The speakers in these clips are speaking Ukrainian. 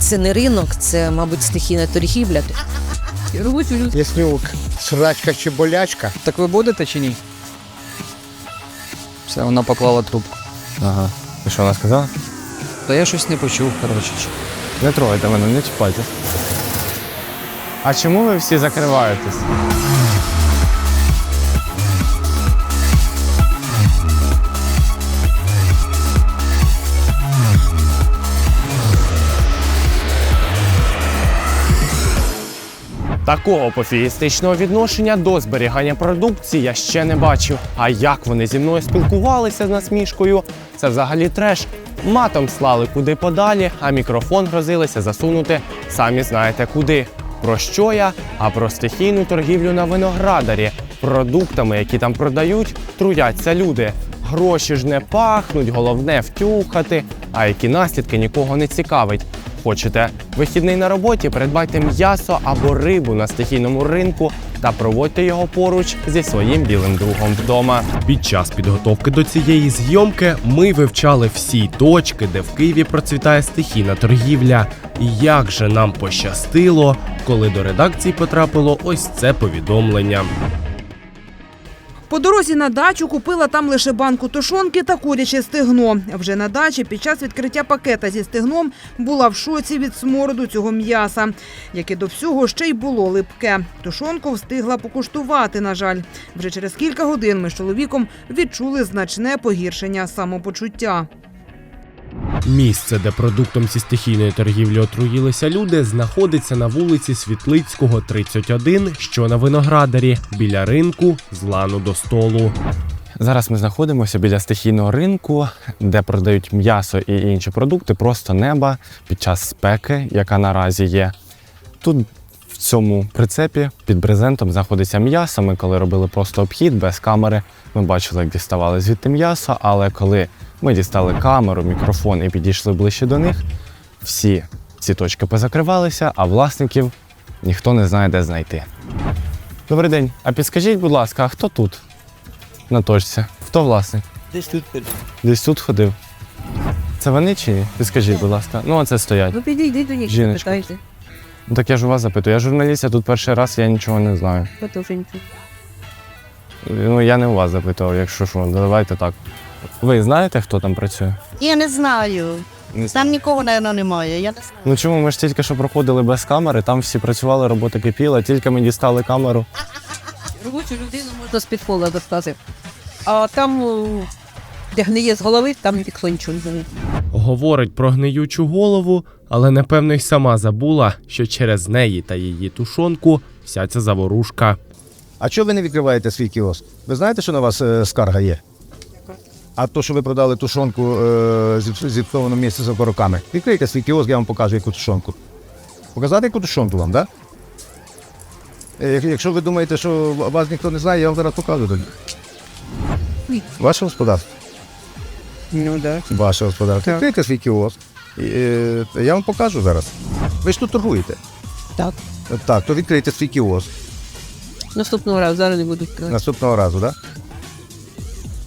це не ринок, це, мабуть, стихійна торгівля. Яснюк, срачка чи болячка. Так ви будете чи ні? Все, вона поклала трубку. Ага. І що вона сказала? Та я щось не почув, коротше. Не трогайте мене, не чіпайте. А чому ви всі закриваєтесь? Такого пофігістичного відношення до зберігання продукції я ще не бачив. А як вони зі мною спілкувалися з насмішкою, це взагалі треш. Матом слали куди подалі, а мікрофон грозилися засунути самі знаєте куди. Про що я? А про стихійну торгівлю на виноградарі. Продуктами, які там продають, труяться люди. Гроші ж не пахнуть, головне втюхати. А які наслідки нікого не цікавить. Хочете вихідний на роботі, придбайте м'ясо або рибу на стихійному ринку та проводьте його поруч зі своїм білим другом вдома. Під час підготовки до цієї зйомки ми вивчали всі точки, де в Києві процвітає стихійна торгівля. І як же нам пощастило, коли до редакції потрапило ось це повідомлення. По дорозі на дачу купила там лише банку тушонки та куряче стегно. Вже на дачі під час відкриття пакета зі стегном була в шоці від смороду цього м'яса, яке до всього ще й було липке. Тушонку встигла покуштувати, на жаль. Вже через кілька годин ми з чоловіком відчули значне погіршення самопочуття. Місце, де продуктом зі стихійної торгівлі отруїлися люди, знаходиться на вулиці Світлицького, 31, що на виноградарі, біля ринку з лану до столу. Зараз ми знаходимося біля стихійного ринку, де продають м'ясо і інші продукти, просто неба під час спеки, яка наразі є. Тут цьому прицепі під брезентом знаходиться м'ясо. Ми коли робили просто обхід без камери, ми бачили, як діставали звідти м'ясо, але коли ми дістали камеру, мікрофон і підійшли ближче до них, всі ці точки позакривалися, а власників ніхто не знає, де знайти. Добрий день. А підскажіть, будь ласка, а хто тут? На точці. Хто власник? Десь тут ходив. Десь тут ходив. Це вони чи ні? Підскажіть, будь ласка. Ну, оце стоять. Ну підійдіть до них, Жіночка. питайте. Ну так я ж у вас запитую. Я журналіст, я тут перший раз, я нічого не знаю. Ви. Ну я не у вас запитував, якщо що, давайте так. Ви знаєте, хто там працює? Я не знаю. Не Там нікого, мабуть, немає. Я не знаю. Ну чому ми ж тільки що проходили без камери, там всі працювали, робота кипіла, тільки ми дістали камеру. Робочу людину можна з-під пола достати. А там, о, де гниє з голови, там ніхто нічого не знає. Говорить про гниючу голову, але напевно й сама забула, що через неї та її тушонку вся ця заворушка. А чого ви не відкриваєте свій кіоск? Ви знаєте, що на вас е, скарга є? А то, що ви продали тушонку е, зіпс- зіпсовану місці з окороками. Відкрийте свій кіоск, я вам покажу, яку тушонку. Показати, яку тушонку вам, так? Да? Е, як- Якщо ви думаєте, що вас ніхто не знає, я вам зараз покажу тоді. Ваше господарство? Ну так. Ваше господарство. Відкрийте свій кіоск. І, е, я вам покажу зараз. Ви ж тут торгуєте. Так. Так, то відкрийте свій кіоск. Наступного разу зараз не будуть. Наступного разу, так? Да?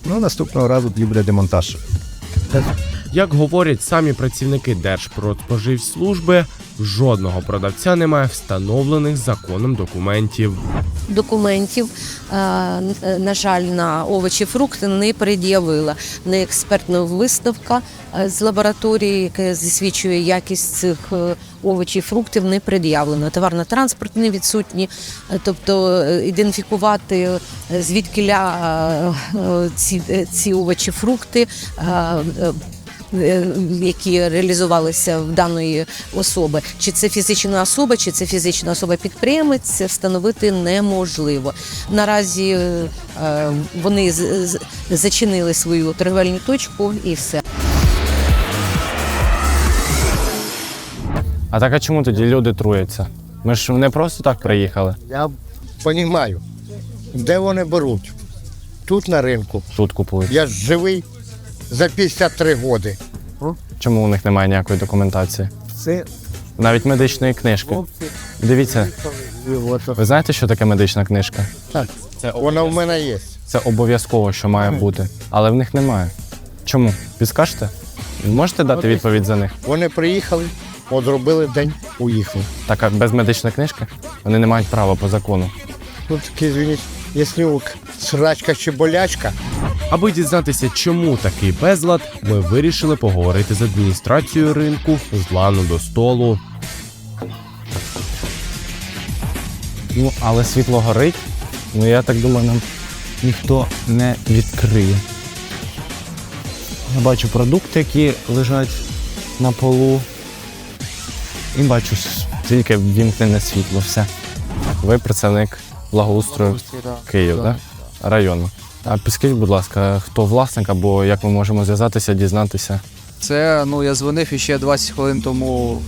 Ну, наступного разу тоді буде демонтаж. Як говорять самі працівники Держпродспоживслужби, жодного продавця немає встановлених законом документів. Документів, е, на жаль, на овочі, фрукти не пред'явила. Не експертна виставка е, з лабораторії, яка засвідчує якість цих е, овочів, фруктів, не пред'явлено. Товарно-транспорт не відсутні, тобто ідентифікувати звідкиля е, ці, ці овочі, фрукти. Е, які реалізувалися в даної особи, чи це фізична особа, чи це фізична особа-підприємець, встановити неможливо. Наразі е, вони зачинили свою торговельну точку і все. А так а чому тоді люди труяться? Ми ж не просто так приїхали. Я розумію, де вони беруть. Тут на ринку. Тут купують. Я живий за 53 роки. Чому у них немає ніякої документації? Це Навіть медичної книжки. хлопці. Дивіться, ви знаєте, що таке медична книжка? Так. Це, Вона в мене є. це обов'язково, що має бути, але в них немає. Чому? Підскажете? Можете дати відповідь за них? Вони приїхали, От зробили день, уїхали. Так, а без медичної книжки вони не мають права по закону. Ну таки, звініть, якщо у срачка чи болячка, Аби дізнатися, чому такий безлад, ми вирішили поговорити з адміністрацією ринку з лану до столу. Ну, але світло горить. Ну я так думаю, нам ніхто не відкриє. Я бачу продукти, які лежать на полу. І бачу тільки вімкнене світло. Все. Ви представник благоустрою Київ, так? Району. А підскажіть, будь ласка, хто власник або як ми можемо зв'язатися, дізнатися? Це, ну, я дзвонив іще 20 хвилин тому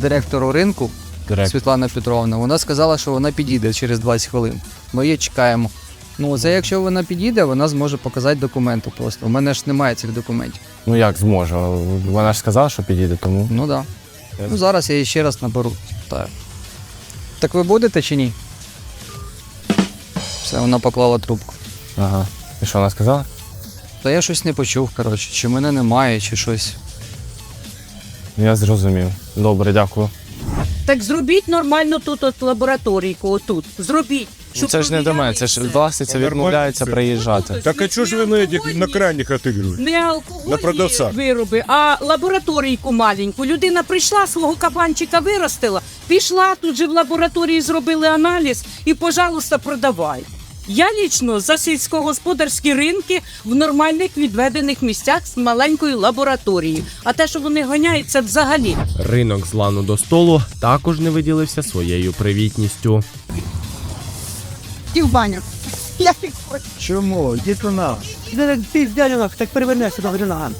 директору ринку Директор. Світлана Петровна. Вона сказала, що вона підійде через 20 хвилин. Ми її чекаємо. Ну, це якщо вона підійде, вона зможе показати документи просто. У мене ж немає цих документів. Ну як зможе? Вона ж сказала, що підійде, тому. Ну так. Да. Ну, зараз я її ще раз наберу. Так. Так ви будете чи ні? Все, вона поклала трубку. Ага. І що вона сказала? Та я щось не почув, коротше, чи мене немає, чи щось. Я зрозумів. Добре, дякую. Так зробіть нормально тут от лабораторійку, отут. Зробіть. Ну, щоб це ж не до мене, це ж провіряли власниця відмовляється приїжджати. Так а чого ж ви на, этих, на крайніх отыгрываете? Не алкогольні На продавцах. вироби, а лабораторійку маленьку. Людина прийшла, свого кабанчика виростила, пішла тут же в лабораторії, зробили аналіз і, пожалуйста, продавай. Я лічно за сільськогосподарські ринки в нормальних відведених місцях з маленькою лабораторією. А те, що вони ганяють, це взагалі. Ринок з лану до столу також не виділився своєю привітністю. Ті в баню. Я хочу. чому? Діти наш. так перевернешся до ногам.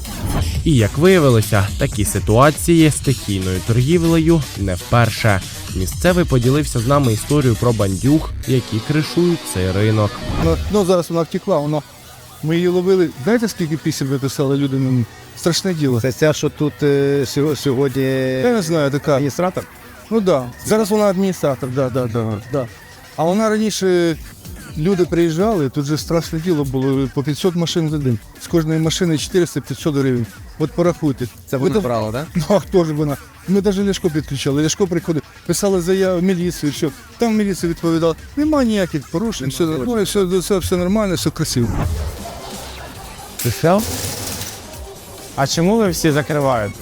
І як виявилося, такі ситуації з стихійною торгівлею не вперше. Місцевий поділився з нами історією про бандюг, які кришують цей ринок. Ну, ну зараз вона втекла, вона Ми її ловили. Знаєте, скільки пісень виписали люди? Ну, страшне діло. Це ця, що тут е, сього- сьогодні Я не знаю, така. адміністратор. Ну так. Да. Зараз вона адміністратор, да, да, да, да. А вона раніше люди приїжджали, тут же страшне діло було по 500 машин за день. З кожної машини 400-500 гривень. От порахуйте. Це Ви вона брала, так? Ну, а хто ж вона? Ми навіть Ляшко підключали. Ляшко приходив, писали заяву в міліцію, що там міліція відповідала, нема ніяких порушень, все, нормально, все, все, все нормально, все красиво. Писав? А чому ви всі закриваєте?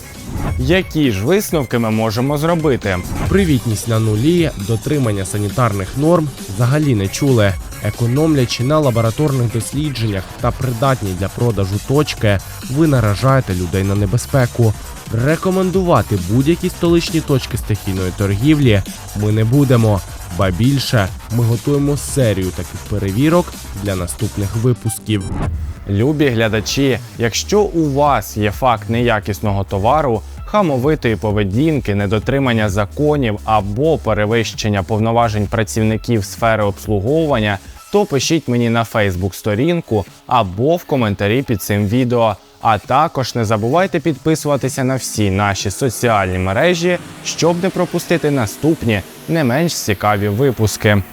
Які ж висновки ми можемо зробити? Привітність на нулі, дотримання санітарних норм взагалі не чули. Економлячи на лабораторних дослідженнях та придатні для продажу точки, ви наражаєте людей на небезпеку. Рекомендувати будь-які столичні точки стихійної торгівлі ми не будемо. Ба більше ми готуємо серію таких перевірок для наступних випусків. Любі глядачі, якщо у вас є факт неякісного товару, хамовитої поведінки, недотримання законів або перевищення повноважень працівників сфери обслуговування, то пишіть мені на Фейсбук сторінку або в коментарі під цим відео. А також не забувайте підписуватися на всі наші соціальні мережі, щоб не пропустити наступні не менш цікаві випуски.